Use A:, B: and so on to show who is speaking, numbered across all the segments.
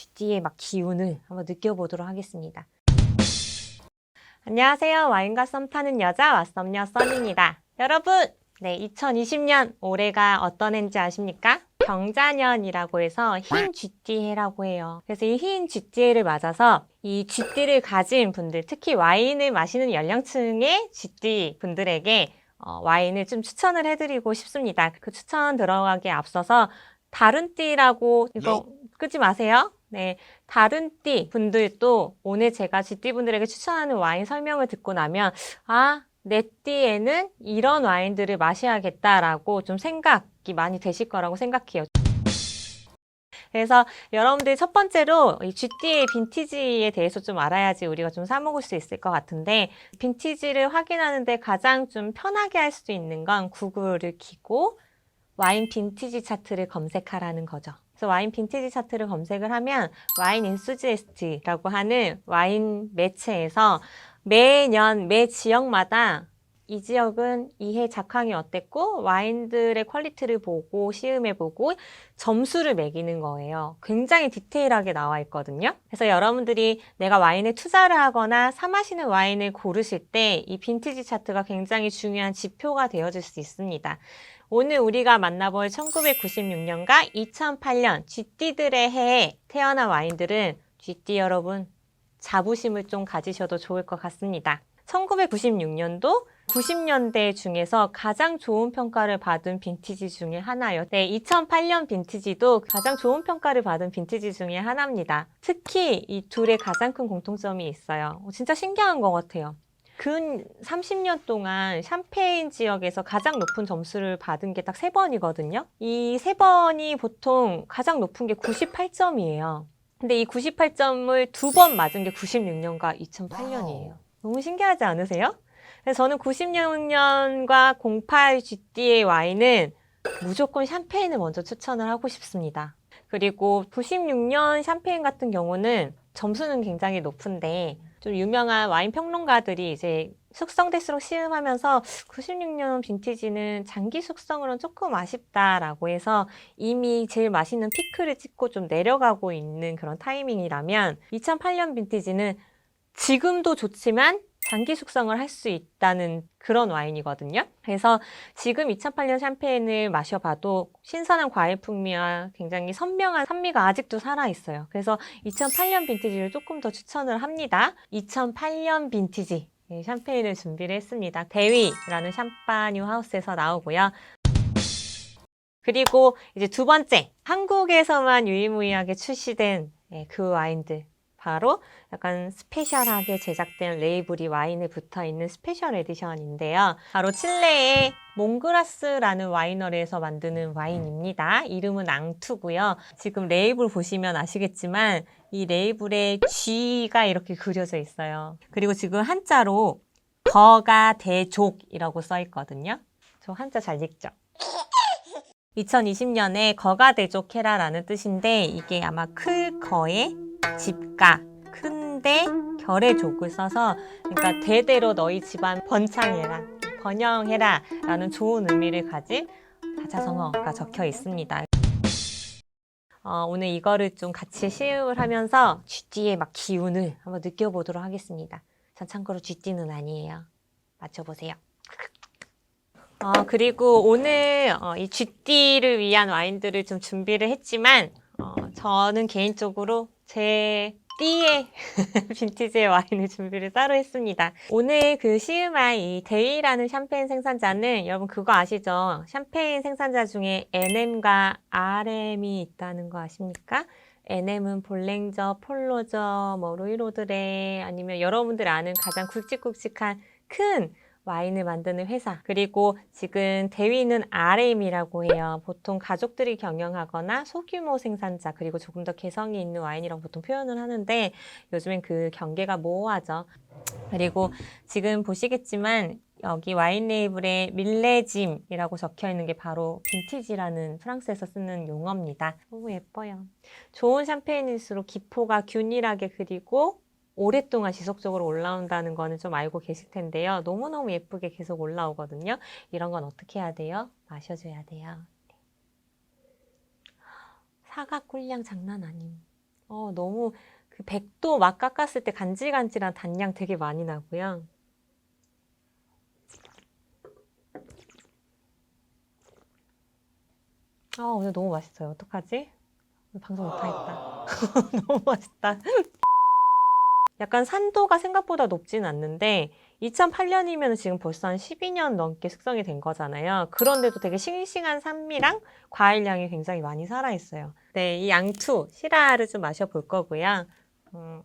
A: GT의 막 기운을 한번 느껴보도록 하겠습니다. 안녕하세요. 와인과 썸 타는 여자 왓썸녀 썸입니다. 여러분, 네, 2020년 올해가 어떤 해인지 아십니까? 병자년이라고 해서 흰 쥐띠해라고 해요. 그래서 이 흰 쥐띠해를 맞아서 이 쥐띠를 가진 분들, 특히 와인을 마시는 연령층의 쥐띠 분들에게 어, 와인을 좀 추천을 해드리고 싶습니다. 그 추천 들어가기에 앞서서 다른 띠라고 이거 끄지 마세요. 네, 다른 띠 분들도 오늘 제가 쥐띠 분들에게 추천하는 와인 설명을 듣고 나면 아, 내 띠에는 이런 와인들을 마셔야겠다라고 좀 생각이 많이 되실 거라고 생각해요. 그래서 여러분들이 첫 번째로 이 쥐띠의 빈티지에 대해서 좀 알아야지 우리가 좀 사먹을 수 있을 것 같은데 빈티지를 확인하는데 가장 좀 편하게 할 수 있는 건 구글을 키고 와인 빈티지 차트를 검색하라는 거죠. 그래서 와인 빈티지 차트를 검색을 하면 와인 인수지에스트라고 하는 와인 매체에서 매년 매 지역마다 이 지역은 이해 작황이 어땠고 와인들의 퀄리티를 보고 시음해 보고 점수를 매기는 거예요. 굉장히 디테일하게 나와 있거든요. 그래서 여러분들이 내가 와인에 투자를 하거나 사 마시는 와인을 고르실 때 이 빈티지 차트가 굉장히 중요한 지표가 되어줄 수 있습니다. 오늘 우리가 만나볼 1996년과 2008년 쥐띠들의 해에 태어난 와인들은 쥐띠 여러분 자부심을 좀 가지셔도 좋을 것 같습니다. 1996년도 90년대 중에서 가장 좋은 평가를 받은 빈티지 중에 하나요. 네, 2008년 빈티지도 가장 좋은 평가를 받은 빈티지 중에 하나입니다. 특히 이 둘의 가장 큰 공통점이 있어요. 어, 진짜 신기한 것 같아요. 근 30년 동안 샴페인 지역에서 가장 높은 점수를 받은 게 딱 세 번이거든요. 이 세 번이 보통 가장 높은 게 98점이에요. 근데 이 98점을 두 번 맞은 게 96년과 2008년이에요. 너무 신기하지 않으세요? 그래서 저는 96년과 08 GT의 와인은 무조건 샴페인을 먼저 추천을 하고 싶습니다. 그리고 96년 샴페인 같은 경우는 점수는 굉장히 높은데 좀 유명한 와인 평론가들이 이제 숙성될수록 시음하면서 96년 빈티지는 장기 숙성으로는 조금 아쉽다라고 해서 이미 제일 맛있는 피크를 찍고 좀 내려가고 있는 그런 타이밍이라면 2008년 빈티지는 지금도 좋지만 장기 숙성을 할 수 있다는 그런 와인이거든요. 그래서 지금 2008년 샴페인을 마셔봐도 신선한 과일 풍미와 굉장히 선명한 산미가 아직도 살아있어요. 그래서 2008년 빈티지를 조금 더 추천을 합니다. 2008년 빈티지 네, 샴페인을 준비를 했습니다. 대위라는 샴파뉴 하우스에서 나오고요. 그리고 이제 두 번째, 한국에서만 유일무이하게 출시된 네, 그 와인들. 바로 약간 스페셜하게 제작된 레이블이 와인에 붙어 있는 스페셜 에디션인데요. 바로 칠레의 몽그라스라는 와이너리에서 만드는 와인입니다. 이름은 앙투고요. 지금 레이블 보시면 아시겠지만 이 레이블에 G가 이렇게 그려져 있어요. 그리고 지금 한자로 거가 대족이라고 써 있거든요. 저 한자 잘 읽죠? 2020년에 거가 대족해라라는 뜻인데 이게 아마 클 거에 집가 큰데 결의 족을 써서 그러니까 대대로 너희 집안 번창해라 번영해라 라는 좋은 의미를 가진 사자성어가 적혀 있습니다. 어, 오늘 이거를 좀 같이 시음을 하면서 쥐띠의 막 기운을 한번 느껴보도록 하겠습니다. 전 참고로 쥐띠는 아니에요. 맞춰보세요. 어, 그리고 오늘 어, 이 쥐띠를 위한 와인들을 좀 준비를 했지만 어, 저는 개인적으로 제 띠의 빈티지의 와인을 준비를 따로 했습니다. 오늘 그이 데이라는 샴페인 생산자는 여러분 그거 아시죠? 샴페인 생산자 중에 NM과 RM이 있다는 거 아십니까? NM은 볼랭저, 폴로저, 뭐 로이로드레 아니면 여러분들 아는 가장 굵직굵직한 큰 와인을 만드는 회사. 그리고 지금 대위는 RM이라고 해요. 보통 가족들이 경영하거나 소규모 생산자, 그리고 조금 더 개성이 있는 와인이라고 보통 표현을 하는데 요즘엔 그 경계가 모호하죠. 그리고 지금 보시겠지만 여기 와인 레이블에 밀레짐이라고 적혀 있는 게 바로 빈티지라는 프랑스에서 쓰는 용어입니다. 너무 예뻐요. 좋은 샴페인일수록 기포가 균일하게 그리고 오랫동안 지속적으로 올라온다는 거는 좀 알고 계실 텐데요. 너무너무 예쁘게 계속 올라오거든요. 이런 건 어떻게 해야 돼요? 마셔줘야 돼요. 네. 사과 꿀량 장난 아님. 어, 너무 그 100도 막 깎았을 때 간질간질한 단향 되게 많이 나고요. 아, 오늘 너무 맛있어요. 어떡하지? 방송 못하겠다. 너무 맛있다. 약간 산도가 생각보다 높진 않는데 2008년이면 지금 벌써 한 12년 넘게 숙성이 된 거잖아요. 그런데도 되게 싱싱한 산미랑 과일향이 굉장히 많이 살아있어요. 네, 이 양투 시라를 좀 마셔볼 거고요. 음,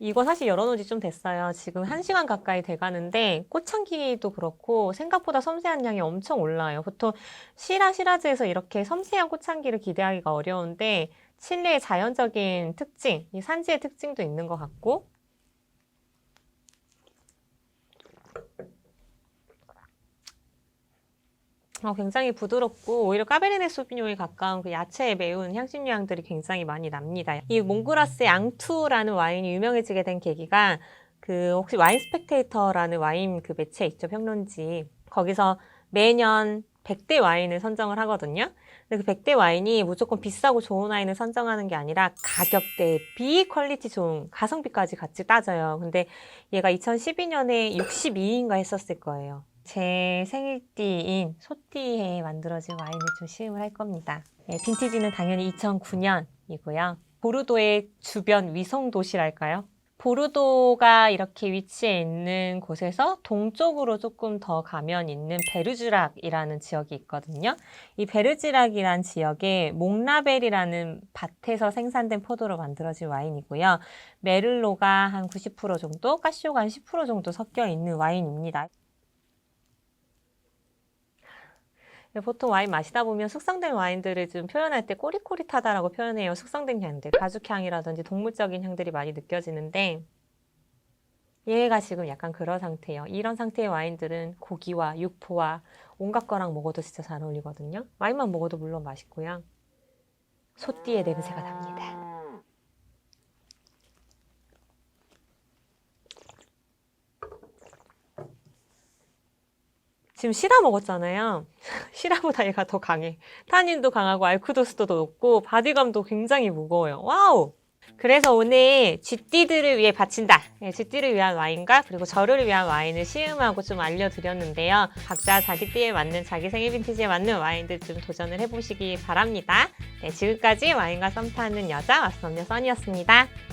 A: 이거 사실 열어놓은 지 좀 됐어요. 지금 1시간 가까이 돼가는데 꽃향기도 그렇고 생각보다 섬세한 향이 엄청 올라요. 보통 시라 시라즈에서 이렇게 섬세한 꽃향기를 기대하기가 어려운데 칠레의 자연적인 특징, 이 산지의 특징도 있는 것 같고 어, 굉장히 부드럽고 오히려 까베르네 소비뇽에 가까운 그 야채의 매운 향신료 향들이 굉장히 많이 납니다. 이 몽그라스 앙투라는 와인이 유명해지게 된 계기가 그 혹시 와인 스펙테이터라는 와인 그 매체 있죠 평론지 거기서 매년 100대 와인을 선정을 하거든요. 근데 그 100대 와인이 무조건 비싸고 좋은 와인을 선정하는 게 아니라 가격 대비 퀄리티 좋은 가성비까지 같이 따져요. 근데 얘가 2012년에 62인가 했었을 거예요. 제 생일띠인 소띠에 만들어진 와인을 좀 시음을 할 겁니다. 네, 빈티지는 당연히 2009년이고요. 보르도의 주변 위성 도시랄까요? 보르도가 이렇게 위치해 있는 곳에서 동쪽으로 조금 더 가면 있는 베르주락이라는 지역이 있거든요. 이 베르주락이란 지역에 몽라벨이라는 밭에서 생산된 포도로 만들어진 와인이고요. 메를로가 한 90% 정도, 까쇼가 한 10% 정도 섞여 있는 와인입니다. 보통 와인 마시다 보면 숙성된 와인들을 좀 표현할 때 꼬릿꼬릿하다라고 표현해요. 숙성된 향들, 가죽향이라든지 동물적인 향들이 많이 느껴지는데 얘가 지금 약간 그런 상태예요. 이런 상태의 와인들은 고기와 육포와 온갖 거랑 먹어도 진짜 잘 어울리거든요. 와인만 먹어도 물론 맛있고요. 소띠의 냄새가 납니다. 지금 시라 먹었잖아요. 시라보다 얘가 더 강해. 타닌도 강하고 알쿠도스도 높고 바디감도 굉장히 무거워요. 와우! 그래서 오늘 쥐띠들을 위해 바친다. 네, 쥐띠를 위한 와인과 그리고 저를 위한 와인을 시음하고 좀 알려드렸는데요. 각자 자기 띠에 맞는 자기 생일 빈티지에 맞는 와인들 좀 도전을 해보시기 바랍니다. 네, 지금까지 와인과 썸 타는 여자 왓썸녀 써니였습니다.